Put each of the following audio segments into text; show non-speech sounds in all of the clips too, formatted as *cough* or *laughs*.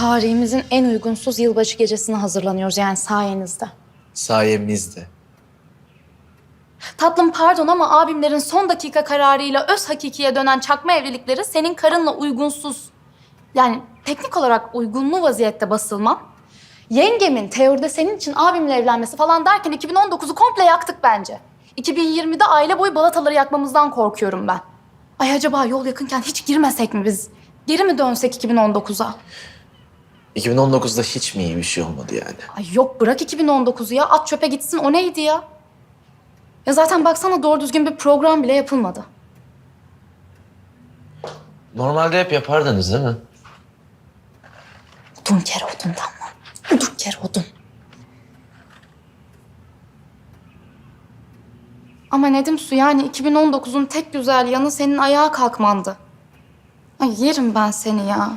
Tarihimizin en uygunsuz yılbaşı gecesine hazırlanıyoruz yani sayenizde. Sayemizde. Tatlım pardon ama abimlerin son dakika kararıyla öz hakikiye dönen çakma evlilikleri senin karınla uygunsuz. Yani teknik olarak uygunlu vaziyette basılman. Yengemin teoride senin için abimle evlenmesi falan derken 2019'u komple yaktık bence. 2020'de aile boyu balataları yakmamızdan korkuyorum ben. Ay acaba yol yakınken hiç girmesek mi biz? Geri mi dönsek 2019'a? 2019'da hiç mi iyi bir şey olmadı yani? Ay yok bırak 2019'u ya. At çöpe gitsin o neydi ya? Ya zaten baksana doğru düzgün bir program bile yapılmadı. Normalde hep yapardınız değil mi? Odun kere odundan mı? Odun kere odun. Ama Nedim Su yani 2019'un tek güzel yanı senin ayağa kalkmandı. Ay yerim ben seni ya.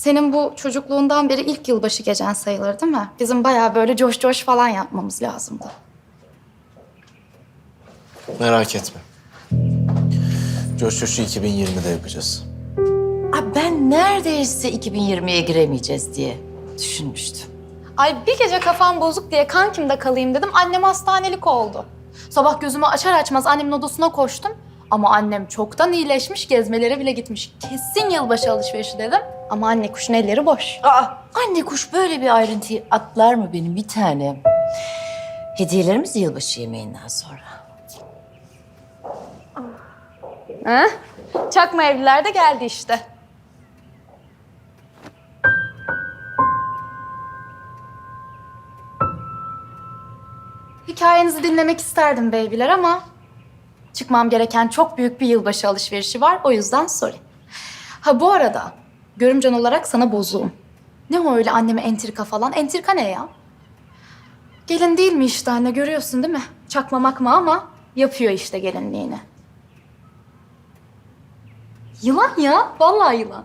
Senin bu çocukluğundan beri ilk yılbaşı gecen sayılır değil mi? Bizim bayağı böyle coş coş falan yapmamız lazımdı. Merak etme. Coş Coş'u 2020'de yapacağız. Aa, ben neredeyse 2020'ye giremeyeceğiz diye düşünmüştüm. Ay bir gece kafam bozuk diye kankimde kalayım dedim. Annem hastanelik oldu. Sabah gözümü açar açmaz annemin odasına koştum. Ama annem çoktan iyileşmiş, gezmelere bile gitmiş. Kesin yılbaşı alışverişi dedim. Ama anne kuşun elleri boş. Aa, anne kuş böyle bir ayrıntıyı atlar mı benim bir tanem? Hediyelerimiz yılbaşı yemeğinden sonra. Ha? Çakma evliler de geldi işte. Hikayenizi dinlemek isterdim beybiler ama çıkmam gereken çok büyük bir yılbaşı alışverişi var. O yüzden sorry. Ha bu arada görümcen olarak sana bozuğum. Ne o öyle anneme entrika falan? Entrika ne ya? Gelin değil mi işte anne görüyorsun değil mi? Çakmamak mı ama yapıyor işte gelinliğini. Yılan ya. Vallahi yılan.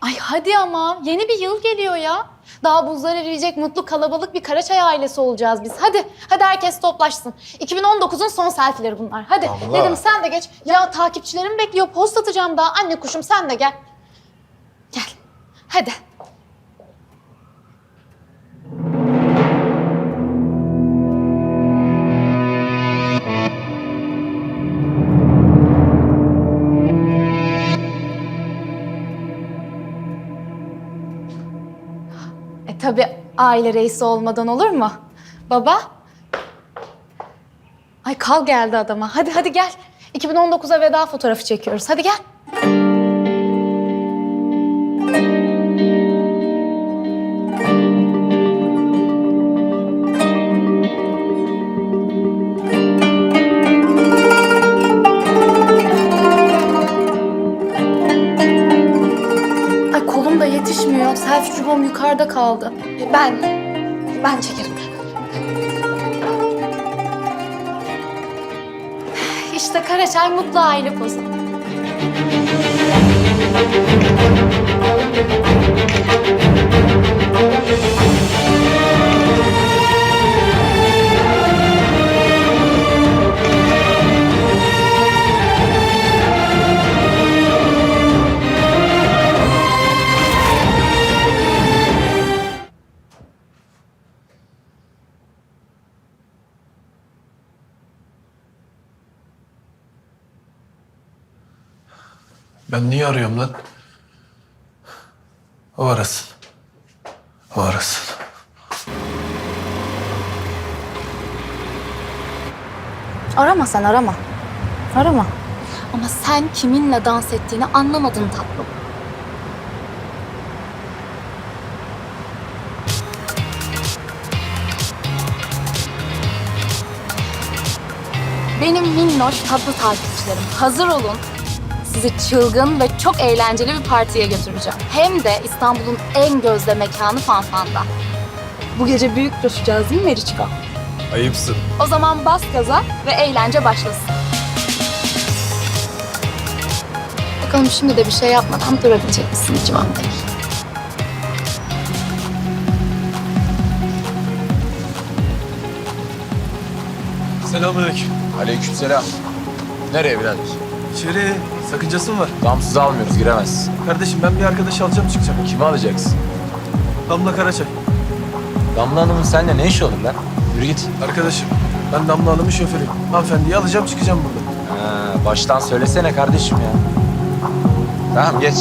Ay hadi ama. Yeni bir yıl geliyor ya. Daha buzlar eriyecek mutlu kalabalık bir Karaçay ailesi olacağız biz. Hadi. Hadi herkes toplaşsın. 2019'un son selfileri bunlar. Hadi. Damla. Dedim sen de geç. Ya takipçilerim bekliyor. Post atacağım daha. Anne kuşum sen de gel. Gel. Hadi. Tabii aile reisi olmadan olur mu? Baba? Ay kal geldi adama. Hadi hadi gel. 2019'a veda fotoğrafı çekiyoruz. Hadi gel. Ben çekerim. İşte Karaçay mutlu aile pozu. Ben niye arıyorum lan? O arasın. O arasın. Arama sen arama. Arama. Ama sen kiminle dans ettiğini anlamadın tatlım. Benim minnoş tatlı takipçilerim hazır olun. Sizi çılgın ve çok eğlenceli bir partiye götüreceğim. Hem de İstanbul'un en gözde mekanı Fanfan'da. Bu gece büyük coşacağız değil mi Meriçka? Ayıpsın. O zaman bas gaza ve eğlence başlasın. Bakalım şimdi de bir şey yapmadan durabilecek misin Civan Bey? Selamünaleyküm. Aleykümselam. Nereye birader? İçeri sakıncası mı var? Damsız almıyoruz giremez. Kardeşim ben bir arkadaş alacağım çıkacağım. Kimi alacaksın? Damla Karaçay. Damla Hanım'ın seninle ne işi olur lan? Yürü git. Arkadaşım ben Damla Hanım'ın şoförüyüm. Hanımefendiyi alacağım çıkacağım burada. Ha, baştan söylesene kardeşim ya. Tamam geç.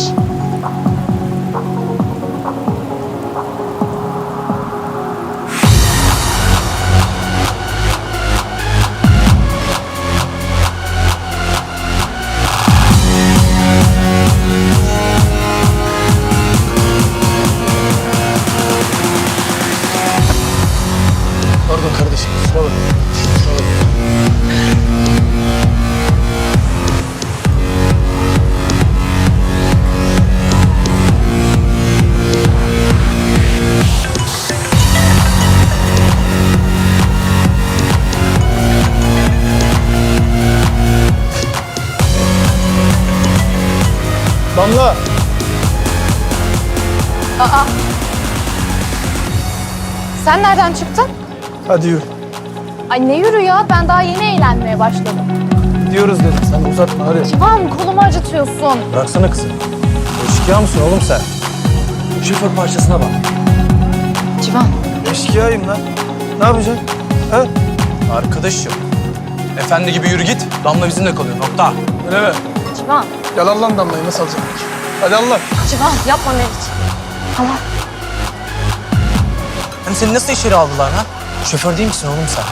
Damla. Sen nereden çıktın? Hadi yürü. Ay ne yürü ya ben daha yeni eğlenmeye başladım. Gidiyoruz dedim. Sen uzatma hadi. Civan kolumu acıtıyorsun. Bıraksana kızı. Eşkıya mısın oğlum sen? Şoför parçasına bak. Civan. Eşkıyayım lan. Ne yapacaksın? Ha? Arkadaşım. Efendi gibi yürü git. Damla bizimle kalıyor. Nokta. Öyle mi? Civan. Gel al lan damlayı nasıl alacağım? Hadi Allah. Civan yapma Meriç. Tamam. Hani seni nasıl içeri aldılar ha? Şoför değil misin oğlum sen?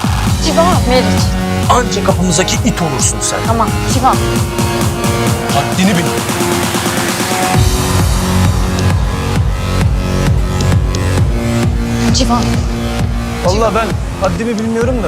Civan. Meriç. Anca kapımızdaki it olursun sen. Tamam. Civan. Haddini bil. Civan. Vallahi ben haddimi bilmiyorum da.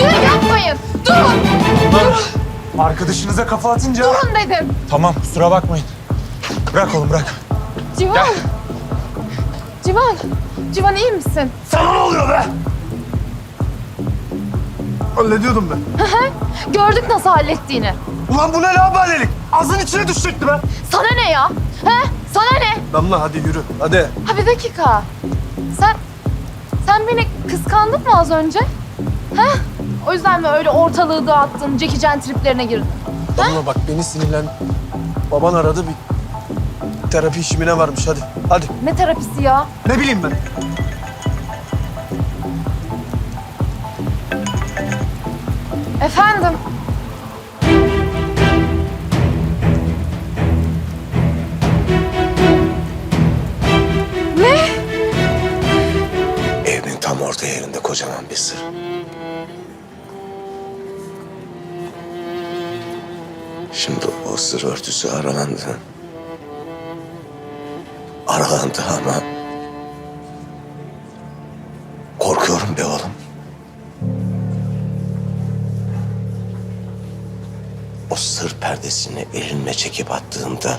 Durun yapmayın. Durun. Arkadaşınıza kafa atınca... Durun dedim. Tamam kusura bakmayın. Bırak oğlum bırak. Civan. Civan. Civan iyi misin? Sana ne oluyor be? Hallediyordum ben. Gördük nasıl hallettiğini. Ulan bu ne laubalilik? Ağzın içine düşecekti be. Sana ne ya? He? Sana ne? Damla hadi yürü. Hadi. Ha bir dakika. Sen sen beni kıskandın mı az önce? He? O yüzden mi öyle ortalığı dağıttın, Jackie Chan triplerine girdin? Damla bak beni sinirlen. Baban aradı bir terapi işimine varmış hadi. Hadi. Ne terapisi ya? Ne bileyim ben. Efendim? Ne? Evin tam orta yerinde kocaman bir sır. Şimdi o sır örtüsü aralandı. Aralandı ama... sır perdesini elinle çekip attığında...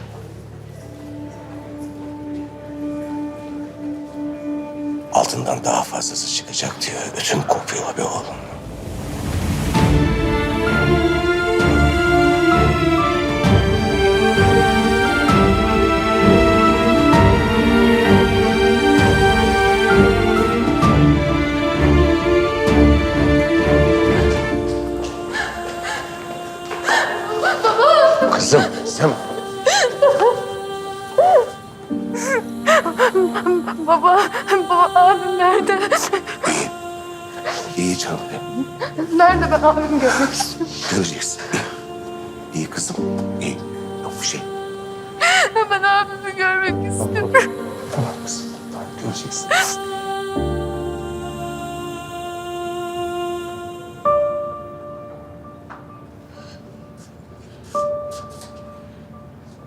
altından daha fazlası çıkacak diyor. Ötüm kopuyor be oğlum. de ben abimi görmek istiyorum. Göreceksin. İyi, kızım. İyi. Yok bir şey. *laughs* ben abimi görmek istiyorum. Tamam, tamam kızım. Tamam göreceksin.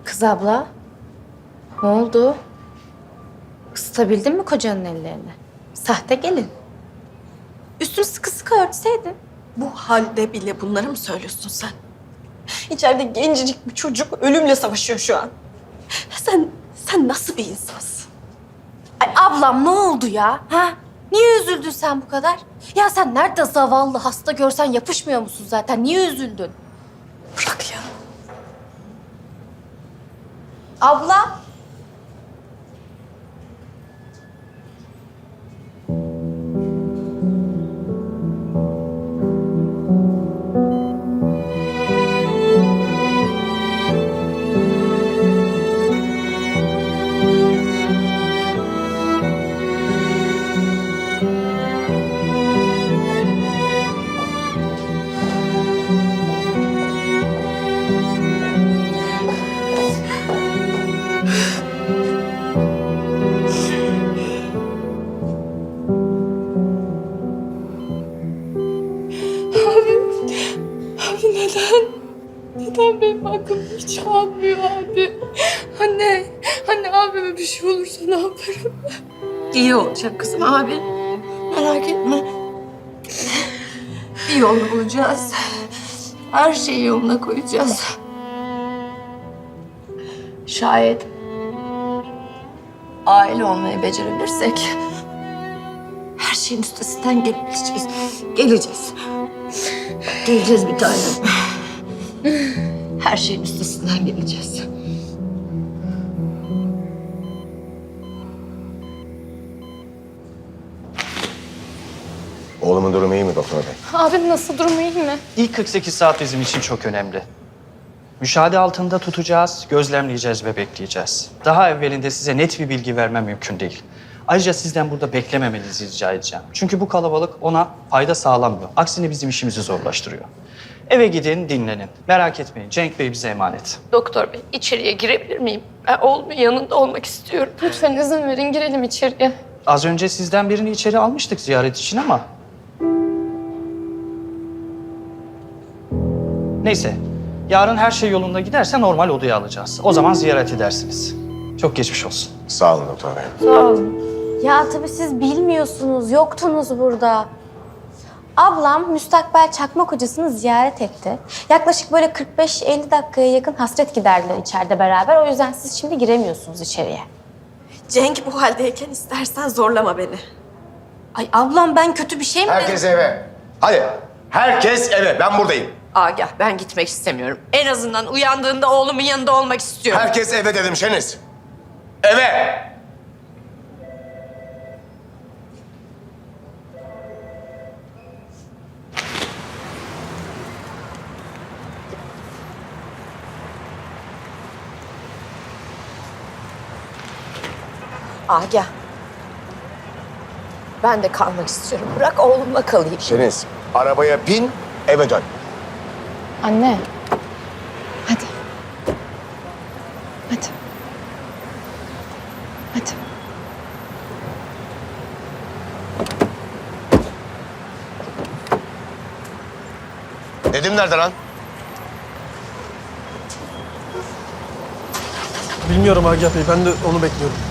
Kız abla, ne oldu? Isıtabildin mi kocanın ellerini? Sahte gelin. Üstünü sıkı sıkı örtseydin. Bu halde bile bunları mı söylüyorsun sen? İçeride gencecik bir çocuk ölümle savaşıyor şu an. Sen, sen nasıl bir insansın? Ay ablam ne oldu ya? Ha? Niye üzüldün sen bu kadar? Ya sen nerede zavallı hasta görsen yapışmıyor musun zaten? Niye üzüldün? Bırak ya. Abla. Şeyi yoluna koyacağız. Şayet aile olmayı becerebilirsek her şeyin üstesinden geleceğiz. Geleceğiz. Geleceğiz bir tanem. Her şeyin üstesinden geleceğiz. Oğlumun durumu iyi? Abim nasıl durumu iyi mi? İlk 48 saat bizim için çok önemli. Müşahede altında tutacağız, gözlemleyeceğiz ve bekleyeceğiz. Daha evvelinde size net bir bilgi vermem mümkün değil. Ayrıca sizden burada beklememenizi rica edeceğim. Çünkü bu kalabalık ona fayda sağlamıyor. Aksine bizim işimizi zorlaştırıyor. Eve gidin, dinlenin. Merak etmeyin, Cenk Bey bize emanet. Doktor bey, içeriye girebilir miyim? Ben oğlumun yanında olmak istiyorum. Lütfen izin verin, girelim içeriye. Az önce sizden birini içeri almıştık ziyaret için ama... Neyse, yarın her şey yolunda giderse normal odaya alacağız. O zaman ziyaret edersiniz. Çok geçmiş olsun. Sağ olun doktor bey. Ya tabii siz bilmiyorsunuz, yoktunuz burada. Ablam müstakbel çakma kocasını ziyaret etti. Yaklaşık böyle 45-50 dakikaya yakın hasret giderdiler içeride beraber. O yüzden siz şimdi giremiyorsunuz içeriye. Cenk bu haldeyken istersen zorlama beni. Ay ablam ben kötü bir şey mi dedim? Herkes eve. Hadi. Herkes eve. Ben buradayım. Agah ben gitmek istemiyorum. En azından uyandığında oğlumun yanında olmak istiyorum. Herkes eve dedim Şeniz. Eve. Agah. Ben de kalmak istiyorum. Bırak oğlumla kalayım. Şeniz, arabaya bin, eve dön. Anne. Hadi. Hadi. Hadi. Dedim nerede lan? Bilmiyorum Agah Bey. Ben de onu bekliyorum.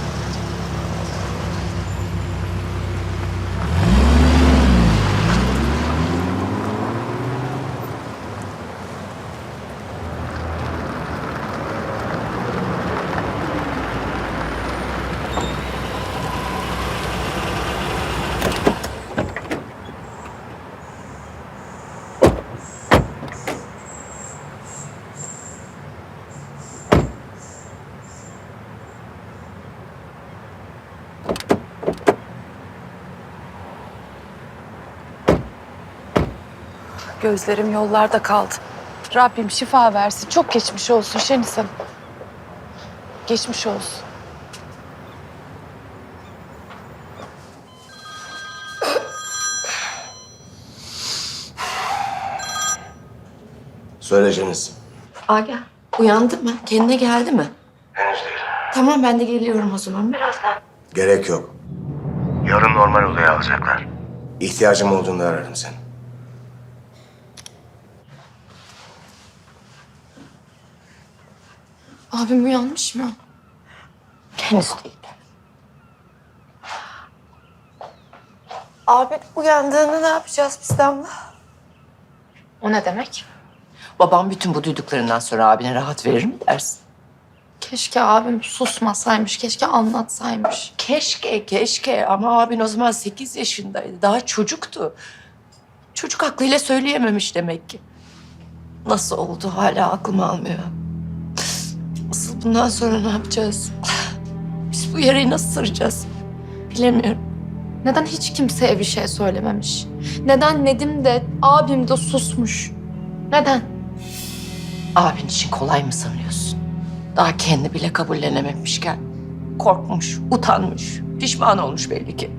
Gözlerim yollarda kaldı. Rabbim şifa versin. Çok geçmiş olsun Şeniz Hanım. Geçmiş olsun. Söyle Şeniz. Agah uyandı mı? Kendine geldi mi? Henüz değil. Tamam ben de geliyorum o zaman birazdan. Gerek yok. Yarın normal odaya alacaklar. İhtiyacım olduğunda ararım seni. Abim uyanmış mı? Henüz değil. Abi uyandığında ne yapacağız biz Damla? O ne demek? Babam bütün bu duyduklarından sonra abine rahat verir mi dersin? Keşke abim susmasaymış, keşke anlatsaymış. Keşke, keşke ama abin o zaman sekiz yaşındaydı. Daha çocuktu. Çocuk aklıyla söyleyememiş demek ki. Nasıl oldu hala aklım almıyor. Bundan sonra ne yapacağız? Biz bu yarayı nasıl saracağız? Bilemiyorum. Neden hiç kimseye bir şey söylememiş? Neden Nedim de, abim de susmuş? Neden? Abin için kolay mı sanıyorsun? Daha kendi bile kabullenememişken korkmuş, utanmış, pişman olmuş belli ki.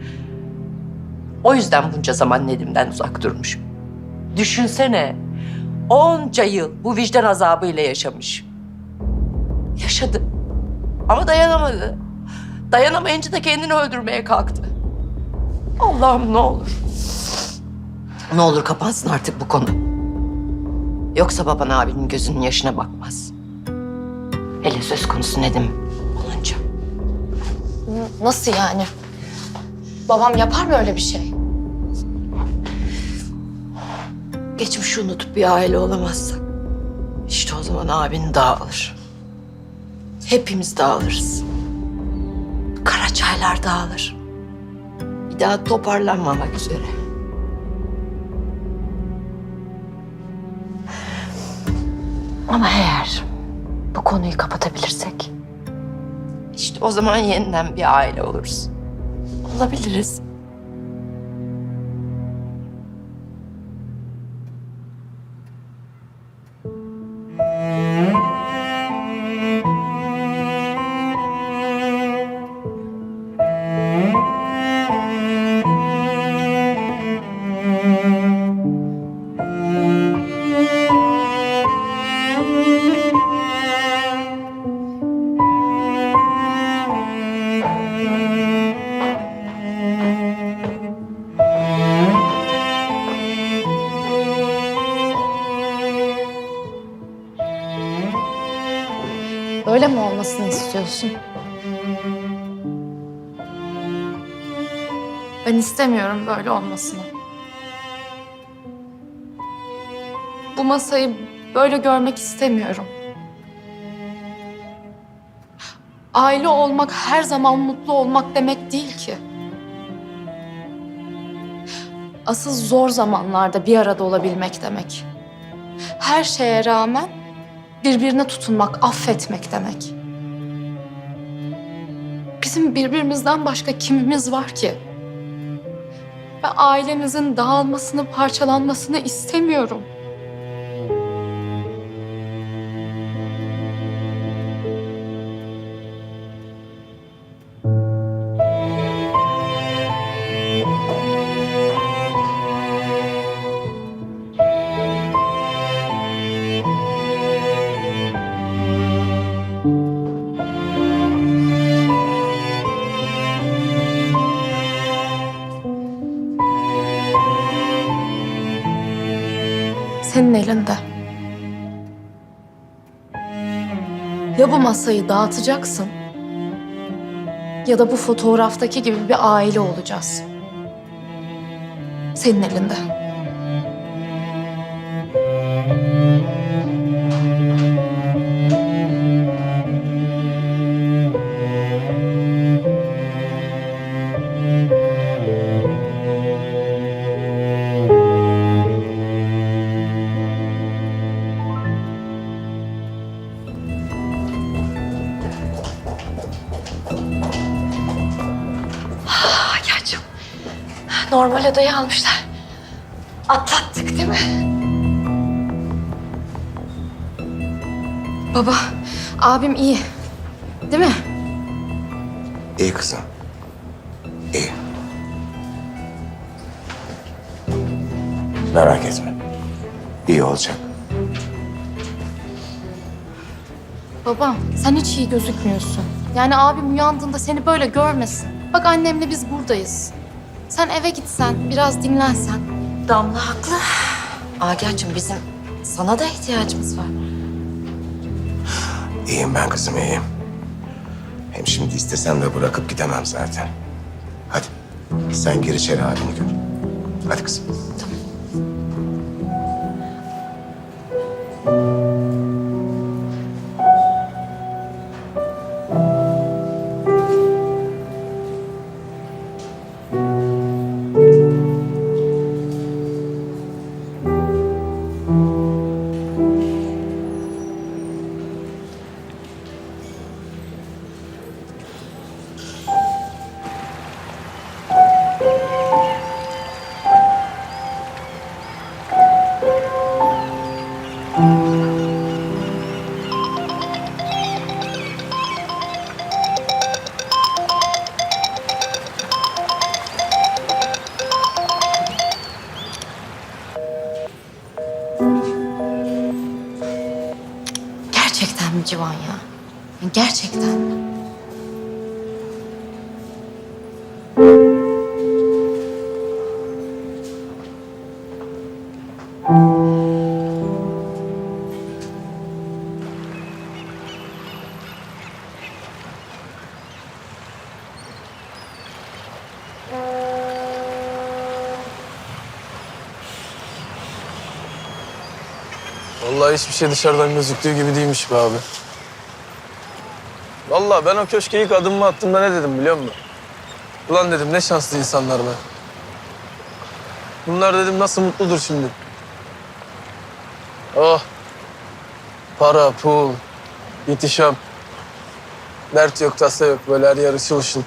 O yüzden bunca zaman Nedim'den uzak durmuş. Düşünsene, onca yıl bu vicdan azabıyla yaşamış. Yaşadı ama dayanamadı. Dayanamayınca da kendini öldürmeye kalktı. Allah'ım ne olur. Ne olur kapansın artık bu konu. Yoksa baban abinin gözünün yaşına bakmaz. Hele söz konusu Nedim olunca. Nasıl yani? Babam yapar mı öyle bir şey? Geçmişi unutup bir aile olamazsak... ...işte o zaman abin dağılır. Hepimiz dağılırız. Karaçaylar dağılır. Bir daha toparlanmamak üzere. Ama eğer bu konuyu kapatabilirsek... ...işte o zaman yeniden bir aile oluruz. Olabiliriz. Öyle mi olmasını istiyorsun? Ben istemiyorum böyle olmasını. Bu masayı böyle görmek istemiyorum. Aile olmak her zaman mutlu olmak demek değil ki. Asıl zor zamanlarda bir arada olabilmek demek. Her şeye rağmen birbirine tutunmak, affetmek demek. Bizim birbirimizden başka kimimiz var ki? Ben ailemizin dağılmasını, parçalanmasını istemiyorum. Bu masayı dağıtacaksın ya da bu fotoğraftaki gibi bir aile olacağız. Senin elinde. Odaya almışlar. Atlattık değil mi? Baba, abim iyi. Değil mi? İyi kızım. İyi. Merak etme. İyi olacak. Baba, sen hiç iyi gözükmüyorsun. Yani abim uyandığında seni böyle görmesin. Bak annemle biz buradayız. Sen eve gitsen, biraz dinlensen. Damla haklı. Agah'cığım bizim sana da ihtiyacımız var. İyiyim ben kızım iyiyim. Hem şimdi istesem de bırakıp gidemem zaten. Hadi sen gir içeri abini gör. Hadi kızım. Gerçekten mi Civan ya? Gerçekten Vallahi hiçbir şey dışarıdan gözüktüğü gibi değilmiş be abi. Vallahi ben o köşke ilk adımımı attığımda ne dedim biliyor musun? Ulan dedim ne şanslı insanlar be. Bunlar dedim nasıl mutludur şimdi. Oh. Para, pul, ihtişam. Dert yok, tasa yok. Böyle her yer ışıl ışıl.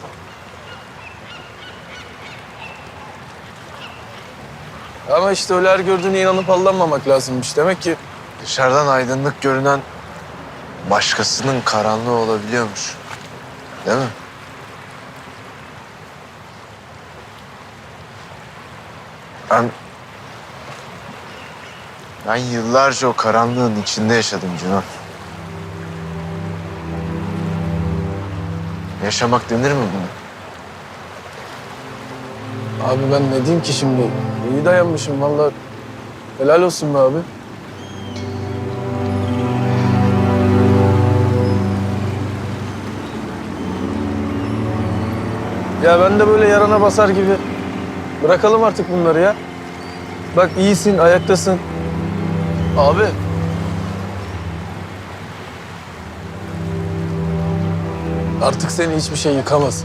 Ama işte öyle her gördüğüne inanıp aldanmamak lazımmış. Demek ki Dışarıdan aydınlık görünen başkasının karanlığı olabiliyormuş. Değil mi? Ben... Ben yıllarca o karanlığın içinde yaşadım Cino. Yaşamak denir mi buna? Abi ben ne diyeyim ki şimdi? İyi dayanmışım vallahi. Helal olsun be abi. Ya ben de böyle yarana basar gibi. Bırakalım artık bunları ya. Bak iyisin, ayaktasın. Abi. Artık seni hiçbir şey yıkamaz.